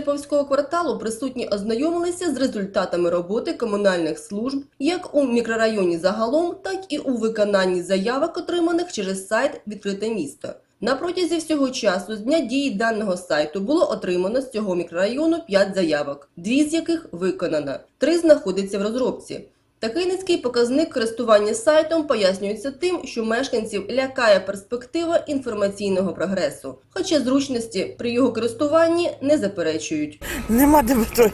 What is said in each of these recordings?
Деповського кварталу присутні ознайомилися з результатами роботи комунальних служб як у мікрорайоні загалом, так і у виконанні заявок, отриманих через сайт Відкрите місто. На протязі всього часу з дня дії даного сайту було отримано з цього мікрорайону 5 заявок, дві з яких виконано, три знаходяться в розробці. Такий низький показник користування сайтом пояснюється тим, що мешканців лякає перспектива інформаційного прогресу, хоча зручності при його користуванні не заперечують. Нема де метро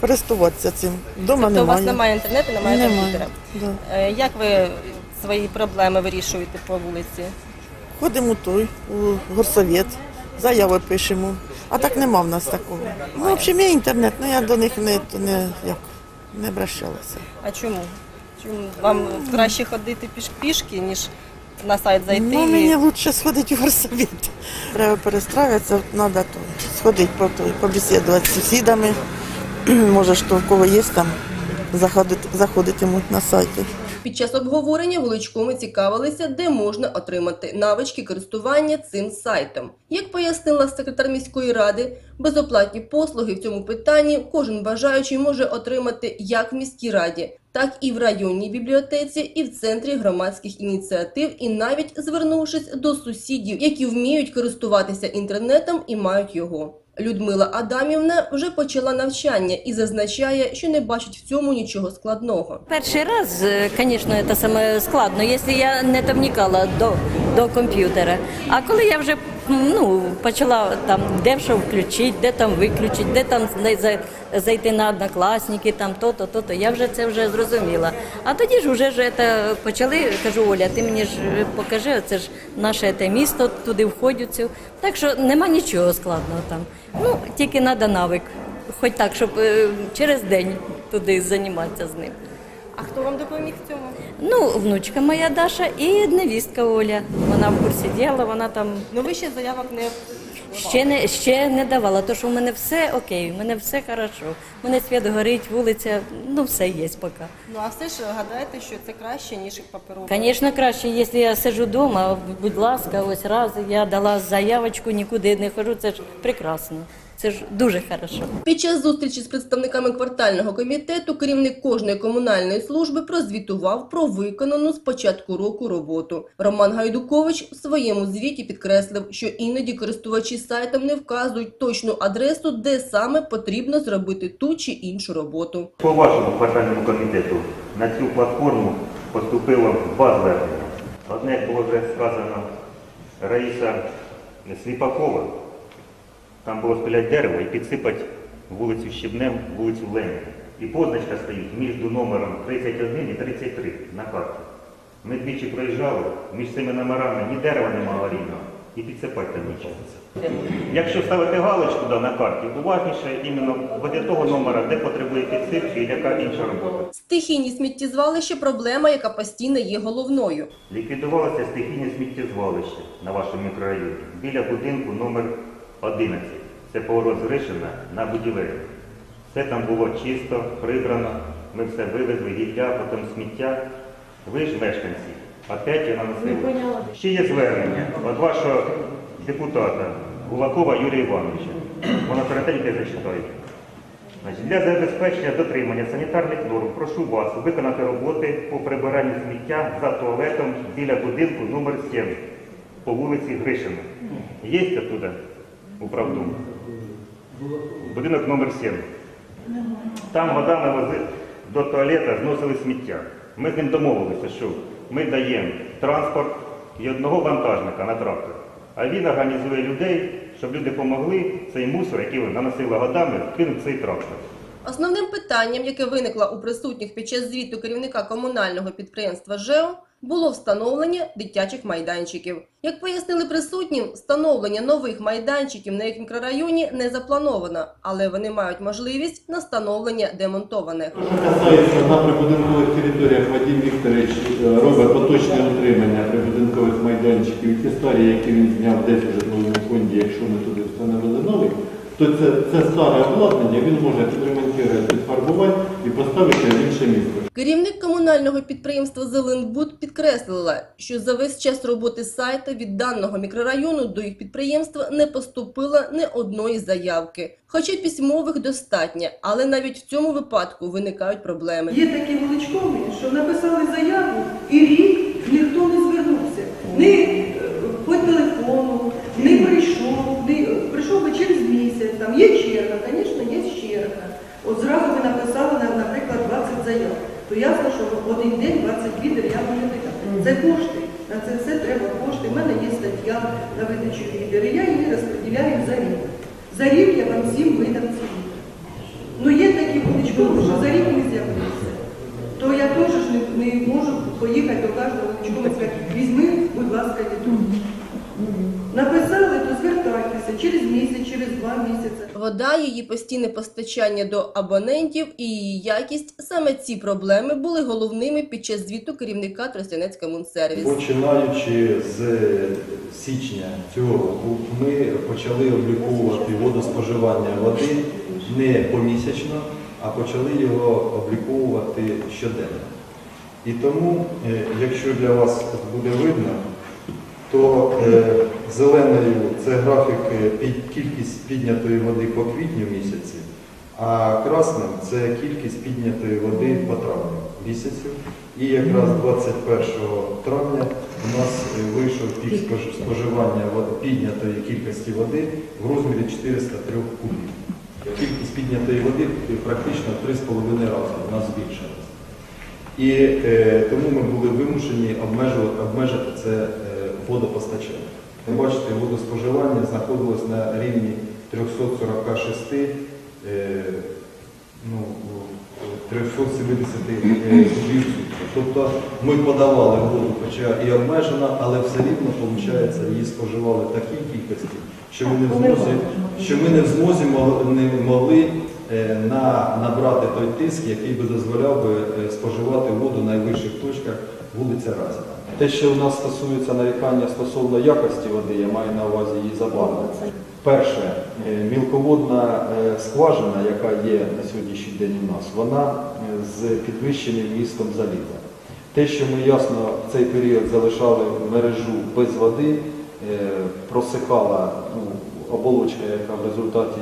користуватися цим. Дома Тобто у вас немає. немає інтернету, немає Немає. комп'ютера. Да. Е, Як ви свої проблеми вирішуєте по вулиці? Ходимо той, у горсовет, заяви пишемо. А так нема в нас такого. Ну, в общем, є інтернет, але я до них не, не, як, не обращалася. А чому? Чому вам краще ходити піш пішки, ніж на сайт зайти? Ну, мені краще сходити в горсовет. Треба перестраюватися, треба то, сходити по побесідувати з сусідами. Може, що в кого є там, заходити, заходитимуть на сайті. Під час обговорення вуличкоми цікавилися, де можна отримати навички користування цим сайтом. Як пояснила секретар міської ради, безоплатні послуги в цьому питанні кожен бажаючий може отримати як в міській раді, так і в районній бібліотеці, і в центрі громадських ініціатив, і навіть звернувшись до сусідів, які вміють користуватися інтернетом і мають його. Людмила Адамівна вже почала навчання і зазначає, що не бачить в цьому нічого складного. Перший раз, е, звісно, це саме складно, якщо я не то до, до комп'ютера. А коли я вже ну, почала там, де що включити, де там виключити, де там зайти на однокласники, там то-то, то-то, я вже це вже зрозуміла. А тоді ж вже ж це почали, кажу, Оля, ти мені ж покажи, це ж наше те місто, туди входять. Так що нема нічого складного там. Ну, тільки треба навик. Хоч так, щоб е, через день туди займатися з ним. А хто вам допоміг в цьому? Ну, внучка моя Даша і невістка Оля. Вона в курсі діла, вона там Ну ви ще заявок не ще не, ще не давала, що в мене все окей, в мене все хорошо. У мене світ горить, вулиця, ну все є поки. ну а все ж гадаєте, що це краще ніж паперово? Звісно, краще, якщо я сиджу вдома, будь ласка, ось раз я дала заявочку, нікуди не хожу, це ж прекрасно. Це ж дуже хорошо. Під час зустрічі з представниками квартального комітету керівник кожної комунальної служби прозвітував про виконану з початку року роботу. Роман Гайдукович в своєму звіті підкреслив, що іноді користувачі сайтом не вказують точну адресу, де саме потрібно зробити ту чи іншу роботу. По вашому квартальному комітету на цю платформу поступило два звернення. Одне, було вже сказано, Раїса Сліпакова. Там було спиляти дерево і підсипати вулицю Щебнем, вулицю Леніна. І позначка стоїть між номером 31 і 33 на карті. Ми двічі проїжджали, між цими номерами ні дерева немає аварійного, і підсипати там нічого. Якщо ставити галочку да, на карті, уважніше іменно веде того номера, де потребує підсипки і яка інша робота. Стихійні сміттєзвалища – проблема, яка постійно є головною. Ліквідувалося стихійне сміттєзвалище на вашому мікрорайоні біля будинку номер 11. Це поворот з Гришина на будівель. Все там було чисто, прибрано, ми все вивезли, гілля, потім сміття. Ви ж мешканці, опять його наносили. Ще є звернення від вашого депутата Гулакова Юрія Івановича. Воно коротеньке. Значить, для забезпечення дотримання санітарних норм прошу вас виконати роботи по прибиранню сміття за туалетом біля будинку номер 7 по вулиці Гришина. Є оттуда управдом? Будинок номер 7. Там годами вози до туалета зносили сміття. Ми з ним домовилися, що ми даємо транспорт і одного вантажника на трактор. А він організує людей, щоб люди допомогли цей мусор, який наносили годами, кинути цей трактор. Основним питанням, яке виникло у присутніх під час звіту керівника комунального підприємства ЖЕО, було встановлення дитячих майданчиків. Як пояснили присутнім, встановлення нових майданчиків на їх мікрорайоні не заплановано, але вони мають можливість на встановлення демонтованих. Що касається на прибудинкових територіях, Вадим Вікторович е, робить поточне утримання прибудинкових майданчиків. Ті старі, які він зняв десь у житловому фонді, якщо ми туди встановили новий, то це, це старе обладнання, він може підремонтувати, підфарбувати і поставити в інше місце. Керівник комунального підприємства Зеленбуд підкреслила, що за весь час роботи сайта від даного мікрорайону до їх підприємства не поступило не одної заявки. Хоча письмових достатньо, але навіть в цьому випадку виникають проблеми. Є такі величкові, що написали заяву і рік ніхто не звернувся. Ні е, по телефону, не прийшов, не прийшов би через місяць. Там є черга, звісно, є черга. От зразу ви написали, наприклад, 20 заяв. То ясно, що в один день 22 можу людина. Це кошти. На це все треба кошти. У мене є стаття на видачу лідери. Я її розподіляю за рік. За рік я вам всім видам ці лідери. Ну є такі величкові, що за рік не з'явилися. То я теж ж не, не можу поїхати до кожного величкового і сказати, візьми, будь ласка, дітей. Написали, то звертайтеся через місяць, через два місяці. Вода, її постійне постачання до абонентів і її якість саме ці проблеми були головними під час звіту керівника Тростянецькомунсервіс. Починаючи з січня цього року, ми почали обліковувати водоспоживання води не помісячно, а почали його обліковувати щоденно. І тому, е, якщо для вас буде видно, то е, зеленою це графік е, під кількість піднятої води по квітню місяці, а красним це кількість піднятої води по травню місяцю. І якраз 21 травня у нас е, вийшов пік споживання піднятої кількості води в розмірі 403 кубів. Кількість піднятої води практично 3,5 рази у нас збільшилась. І е, тому ми були вимушені обмежити це е, водопостачання. Ви бачите, водоспоживання знаходилось на рівні 346 е, ну, 370 е, кубів. Тобто ми подавали воду, хоча і обмежена, але все рівно, виходить, її споживали в такій кількості, що ми не в змозі, що ми не в змозі не могли е, на, набрати той тиск, який би дозволяв би споживати воду в найвищих точках вулиця Разіна. Те, що у нас стосується нарікання стосовно якості води, я маю на увазі її забарвлення. Перше, е, мілководна е, скважина, яка є на сьогоднішній день у нас, вона е, з підвищеним вмістом заліза. Те, що ми ясно в цей період залишали мережу без води, просихала ну, оболочка, яка в результаті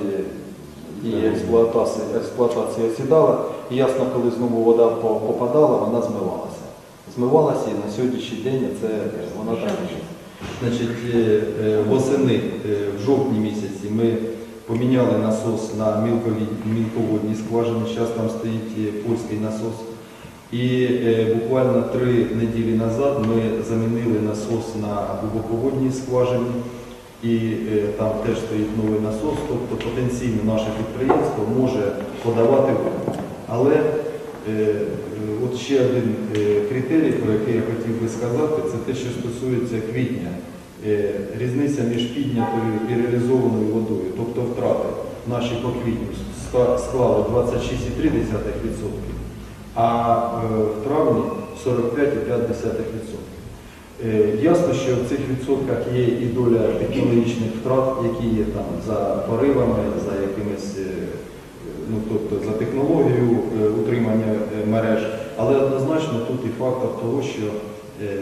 її експлуатації, експлуатації осідала, і ясно, коли знову вода попадала, вона змивалася. Змивалася і на сьогоднішній день це е, вона так. Значить, е, е, восени в жовтні місяці ми поміняли насос на мілководні скважини. Зараз там стоїть польський насос. І буквально три неділі назад ми замінили насос на глибоководній скважині. І там теж стоїть новий насос, тобто потенційно наше підприємство може подавати воду. Але от ще один е, критерій, про який я хотів би сказати, це те, що стосується квітня. Е, Різниця між піднятою і реалізованою водою, тобто втрати наші по квітню склали 26,3%, а е, в травні 45,5%. Е, Ясно, що в цих відсотках є і доля технологічних втрат, які є там за поривами, за якимись, е, ну тобто за технологією е, утримання е, мереж, але однозначно тут і фактор того, що, е,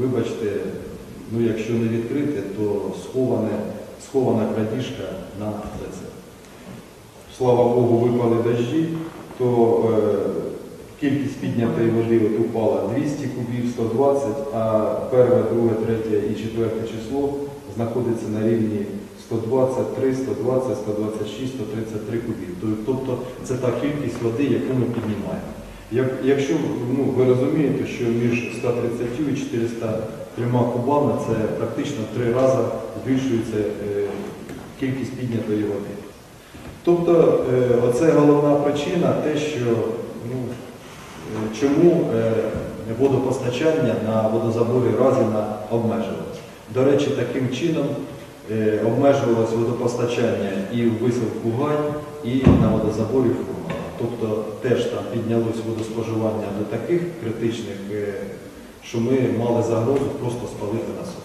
вибачте, ну якщо не відкрите, то сховане, схована крадіжка на ТЦ. Слава Богу, випали дощі, то кількість піднятої води от упала 200 кубів, 120, а перше, друге, третє і четверте число знаходиться на рівні 123, 120, 126, 133 кубів. Тобто це та кількість води, яку ми піднімаємо. Як- Якщо ну, ви розумієте, що між 130 і 403 кубами це практично три рази збільшується е, кількість піднятої води. Тобто е, оце головна причина, те, що ну, е, чому е, водопостачання на водозаборі Разіна обмежувалось. До речі, таким чином обмежувалось водопостачання і в висилку Гань, і на водозаборі Фурмана. Тобто теж там піднялось водоспоживання до таких критичних, е, що ми мали загрозу просто спалити насос.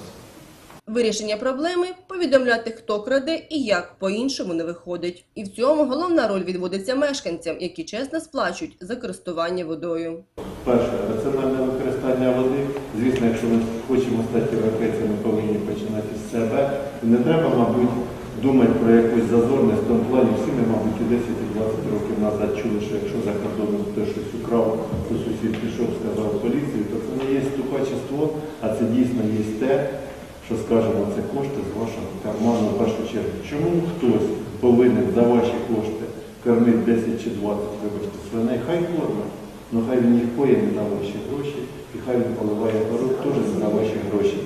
Вирішення проблеми повідомляти, хто краде і як по-іншому не виходить. І в цьому головна роль відводиться мешканцям, які чесно сплачують за користування водою. Перше, раціональне використання води. Звісно, якщо ми хочемо стати європейцями, повинні починати з себе. І не треба, мабуть, думати про якусь зазорність в тому плані. Всі ми, мабуть, і 10 і 20 років назад чули, що якщо за кордоном хтось щось украв, то сусід пішов, сказав поліції, то це не є стукачество, а це дійсно є те, що скажемо, це кошти з вашого карману в першу чергу. Чому хтось повинен за ваші кошти кормити 10 чи 20, вибачте, свиней? Хай кормить. Ну хай він їх не на ваші гроші, і хай він поливає город теж на ваші гроші.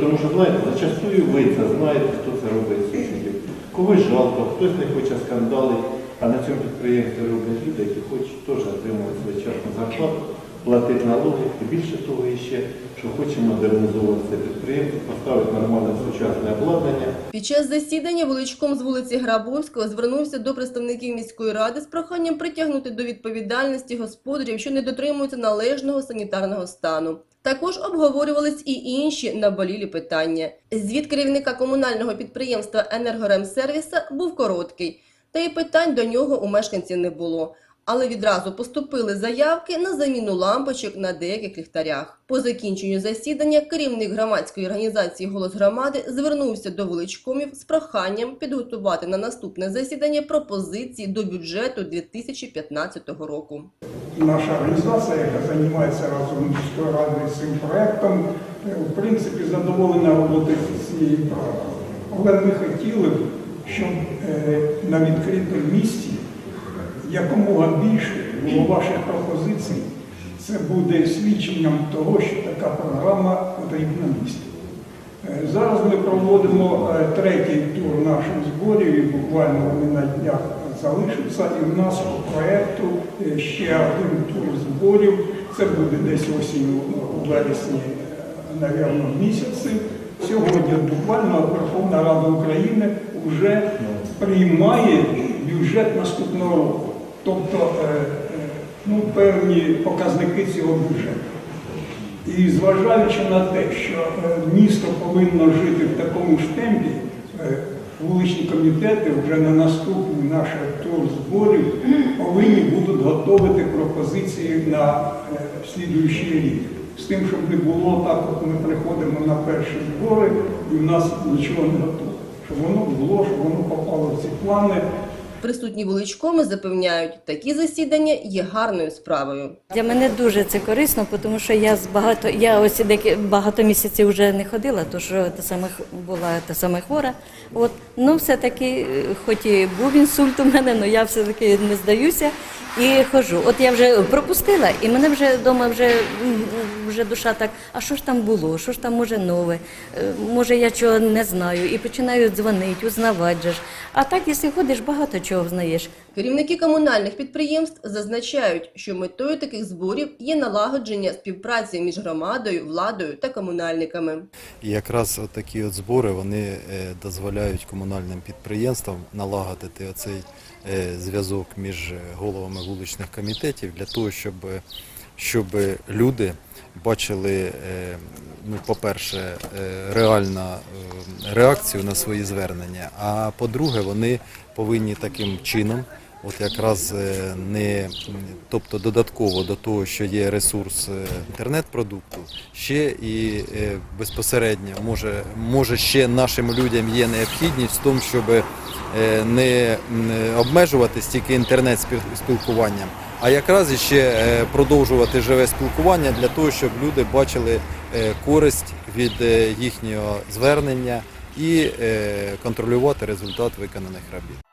Тому що, знаєте, зачастую ви це знаєте, хто це робить сусідів. Когось жалко, хтось не хоче скандали, а на цьому підприємстві роблять люди, які хочуть теж отримувати своєчасну зарплату, платити налоги. І більше того іще, що хочемо модернізувати це підприємство, поставити нормальне сучасне обладнання, Під час засідання Величком з вулиці Грабовського звернувся до представників міської ради з проханням притягнути до відповідальності господарів, що не дотримуються належного санітарного стану. Також обговорювались і інші наболілі питання. Звіт керівника комунального підприємства «Енергоремсервіса» був короткий, та й питань до нього у мешканців не було. Але відразу поступили заявки на заміну лампочок на деяких ліхтарях. По закінченню засідання керівник громадської організації Голос громади звернувся до величкомів з проханням підготувати на наступне засідання пропозиції до бюджету 2015 року. наша організація, яка займається разом з радою цим проектом, е, в принципі задоволена роботою цієї програми. Але ми хотіли б, щоб е, на відкритому місці якомога більше було ваших пропозицій. Це буде свідченням того, що така програма потрібна місту. Е, Зараз ми проводимо е, третій тур наших зборів, і буквально вони на днях залишаться. І в нас по проєкту е, ще один тур зборів. Це буде десь осінь у вересні, е, місяці. Сьогодні буквально Верховна Рада України вже приймає бюджет наступного року. Тобто е, е, ну, певні показники цього бюджету. І зважаючи на те, що е, місто повинно жити в такому ж темпі, вуличні комітети вже на наступний наш тур зборів повинні будуть готувати пропозиції на слідуючий рік. З тим, щоб не було так, от ми приходимо на перші збори і в нас нічого не готово. Щоб воно було, щоб воно попало в ці плани. Присутні величкоми запевняють, такі засідання є гарною справою. Для мене дуже це корисно, тому що я з багато я ось деякі багато місяців вже не ходила, тож та саме була та саме хвора. От ну все таки, е, хоч і був інсульт у мене, але я все таки не здаюся і ходжу. От я вже пропустила, і мене вже вдома вже, вже душа так. А що ж там було? Що ж там може нове? Е, Може я чого не знаю, і починаю дзвонити, узнавати же ж. А так, якщо ходиш, багато чого знаєш. Керівники комунальних підприємств зазначають, що метою таких зборів є налагодження співпраці між громадою, владою та комунальниками. І якраз от такі от збори вони е, дозволяють комунальним підприємствам налагодити оцей е, зв'язок між головами вуличних комітетів для того, щоб, щоб люди бачили, е, ну, по-перше, е, реальну е, реакцію на свої звернення, а по-друге, вони повинні таким чином От якраз е, не тобто додатково до того, що є ресурс е, інтернет-продукту, ще і е, безпосередньо може, може ще нашим людям є необхідність в тому, щоб не обмежуватись тільки інтернет-спілкуванням, а якраз іще е, продовжувати живе спілкування для того, щоб люди бачили користь від їхнього звернення і контролювати результат виконаних робіт.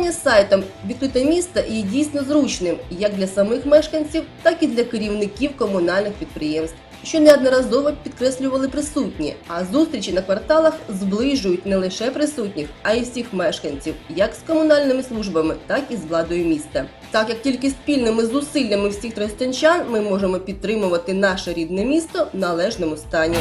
Користування сайтом відкрите місто є дійсно зручним як для самих мешканців, так і для керівників комунальних підприємств. що неодноразово підкреслювали присутні. А зустрічі на кварталах зближують не лише присутніх, а й всіх мешканців, як з комунальними службами, так і з владою міста. Так як тільки спільними зусиллями всіх тростянчан ми можемо підтримувати наше рідне місто в належному стані.